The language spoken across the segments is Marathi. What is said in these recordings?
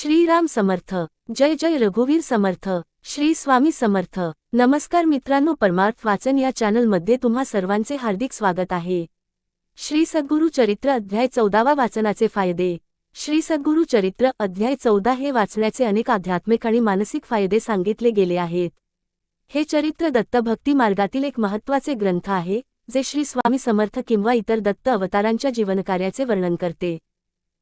श्रीराम समर्थ. जय जय रघुवीर समर्थ. श्री स्वामी समर्थ. नमस्कार मित्रांनो परमार्थ वाचन या चॅनलमध्ये तुम्हा सर्वांचे हार्दिक स्वागत आहे. श्री सद्गुरु चरित्र अध्याय चौदावा वाचनाचे फायदे. श्री सद्गुरु चरित्र अध्याय चौदा हे वाचण्याचे अनेक आध्यात्मिक आणि मानसिक फायदे सांगितले गेले आहेत. हे चरित्र दत्तभक्ती मार्गातील एक महत्त्वाचे ग्रंथ आहे जे श्री स्वामी समर्थ किंवा इतर दत्त अवतारांच्या जीवनकार्याचे वर्णन करते.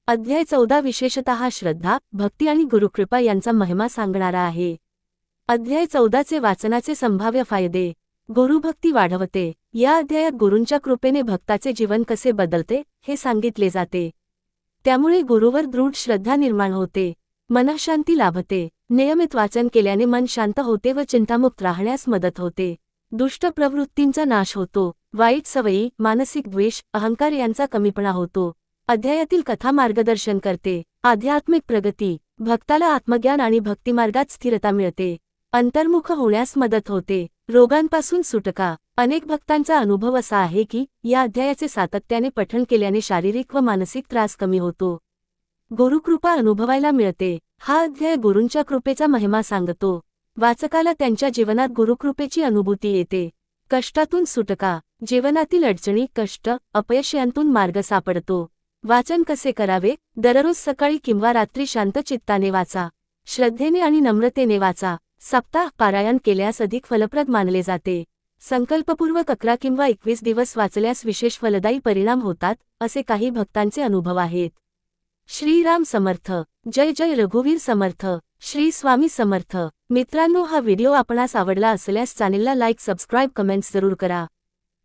अध्याय चौदा विशेषतः श्रद्धा भक्ती आणि गुरुकृपा यांचा महिमा सांगणारा आहे. अध्याय चौदाचे वाचनाचे संभाव्य फायदे. गुरुभक्ती वाढवते. या अध्यायात गुरूंच्या कृपेने भक्ताचे जीवन कसे बदलते हे सांगितले जाते. त्यामुळे गुरुवर दृढ श्रद्धा निर्माण होते. मनःशांती लाभते. नियमित वाचन केल्याने मन शांत होते व चिंतामुक्त राहण्यास मदत होते. दुष्ट प्रवृत्तींचा नाश होतो. वाईट सवयी मानसिक द्वेष अहंकार यांचा कमीपणा होतो. अध्यायातील कथा मार्गदर्शन करते. आध्यात्मिक प्रगती भक्ताला आत्मज्ञान आणि भक्तिमार्गात स्थिरता मिळते. अंतर्मुख होण्यास मदत होते. रोगांपासून सुटका. अनेक भक्तांचा अनुभव असा आहे की या अध्यायाचे सातत्याने पठण केल्याने शारीरिक व मानसिक त्रास कमी होतो. गुरुकृपा अनुभवायला मिळते. हा अध्याय गुरूंच्या कृपेचा महिमा सांगतो. वाचकाला त्यांच्या जीवनात गुरुकृपेची अनुभूती येते. कष्टातून सुटका. जीवनातील अडचणी कष्ट अपयश यांतून मार्ग सापडतो. वाचन कसे करावे? दररोज सकाळी किंवा रात्री शांत चित्ताने वाचा. श्रद्धेने आणि नम्रतेने वाचा. सप्ताह पारायण केल्यास अधिक फलप्रद मानले जाते. संकल्पपूर्वक अकरा किंवा एकवीस दिवस वाचल्यास विशेष फलदायी परिणाम होतात असे काही भक्तांचे अनुभव आहेत. श्रीराम समर्थ. जय जय रघुवीर समर्थ. श्री स्वामी समर्थ. मित्रांनो हा व्हिडिओ आपणास आवडला असल्यास चॅनेलला लाईक सबस्क्राईब कमेंट्स जरूर करा.